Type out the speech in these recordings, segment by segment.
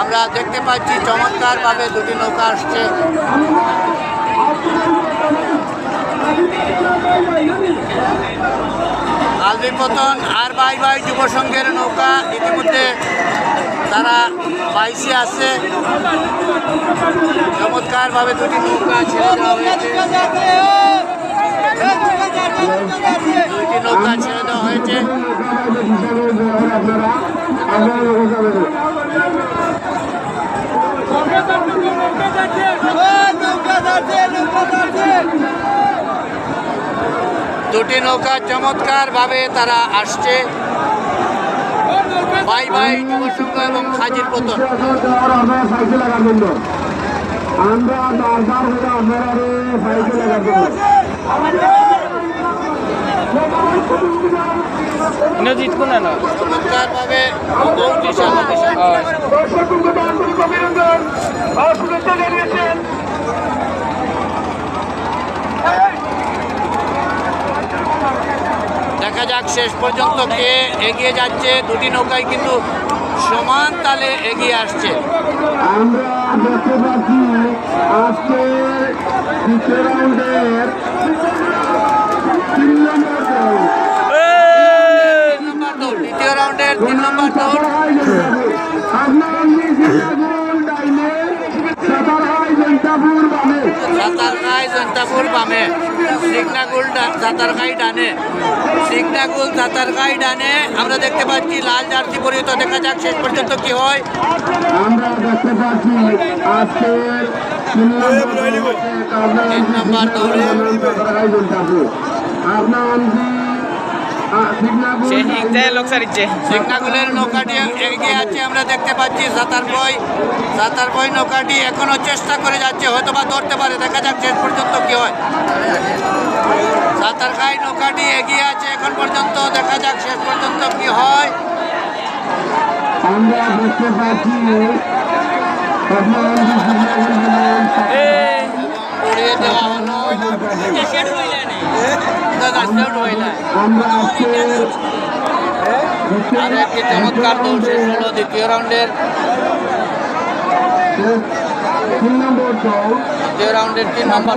আমরা দেখতে পাচ্ছি চমৎকারভাবে দুটি নৌকা আসছে। আলবি পতন আর বাই বাই যুব সংঘের নৌকা ইতিমধ্যে তারা বাইশে আছে। চমৎকারভাবে দুটি নৌকা হয়েছে। দুইটি নৌকা ছেড়ে দেওয়া হয়েছে। দুটি নৌকা চমৎকারভাবে তারা আসছে। বাই বাই যুব সংঘ এবং হাজির পতন। আমরা বারবার হয়ে আপনারা সাইকেল আন্তরিক অভিনন্দন ও শুভেচ্ছা জানিয়েছেন দেখা যাক শেষ পর্যন্ত কে এগিয়ে যাচ্ছে। দুটি নৌকাই কিন্তু সমান তালে এগিয়ে আসছে। আমরা দেখতে পাচ্ছি আজকের দ্বিতীয় রাউন্ডের তিন নম্বর দল। তিন নম্বর দৌড় দ্বিতীয় রাউন্ডের তিন নম্বর দৌড় আপনার সিঙ্গাপুর ডাইনে সাতারহাই সাতারগাই জন্তাপুর বামে সিগনাগুল সাতারগাই ডানে। সিগনাগুল সাতারগাই ডানে। আমরা দেখতে পাচ্ছি লাল জার্সি পরিহিত। দেখা যাক শেষ পর্যন্ত কি হয়। আমরা দেখতে পাচ্ছি আজকের তিন নম্বর দৌড়ে। আপনার সিঙ্গাপুর সে হিংটায় লোক সারিচ্ছে। সিগনাগুলের নৌকাটি এগিয়ে আছে আমরা দেখতে পাচ্ছি সাতার বই সাতার বই নৌকাটি এখনও চেষ্টা করে যাচ্ছে হয়তো বা ধরতে পারে দেখা যাক শেষ পর্যন্ত কি হয়। সাতার খাই নৌকাটি এগিয়ে আছে এখন পর্যন্ত দেখা যাক শেষ পর্যন্ত কি হয়। আমরা দেখতে পাচ্ছি আমরা আজকের আর একটি চমৎকার দৌড় শেষ হলো দ্বিতীয় রাউন্ডের। দ্বিতীয় রাউন্ডের তিন নম্বর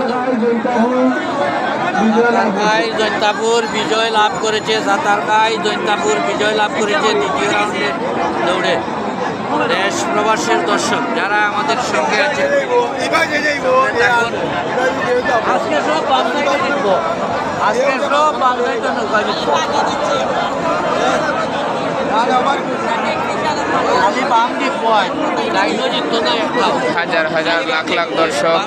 জৈন্তাপুর বিজয় লাভ করেছে। সাঁতার সাতারগাঁই জৈন্তাপুর বিজয় লাভ করেছে দ্বিতীয় রাউন্ডের দৌড়ে। দেশ প্রবাসের দর্শক যারা আমাদের সঙ্গে আছে আজকে সব জিতবো আজকে সব সাইডে নৌকা জিতবো খালি বাম জিতবো আজ জিততো না হাজার হাজার লাখ লাখ দর্শক।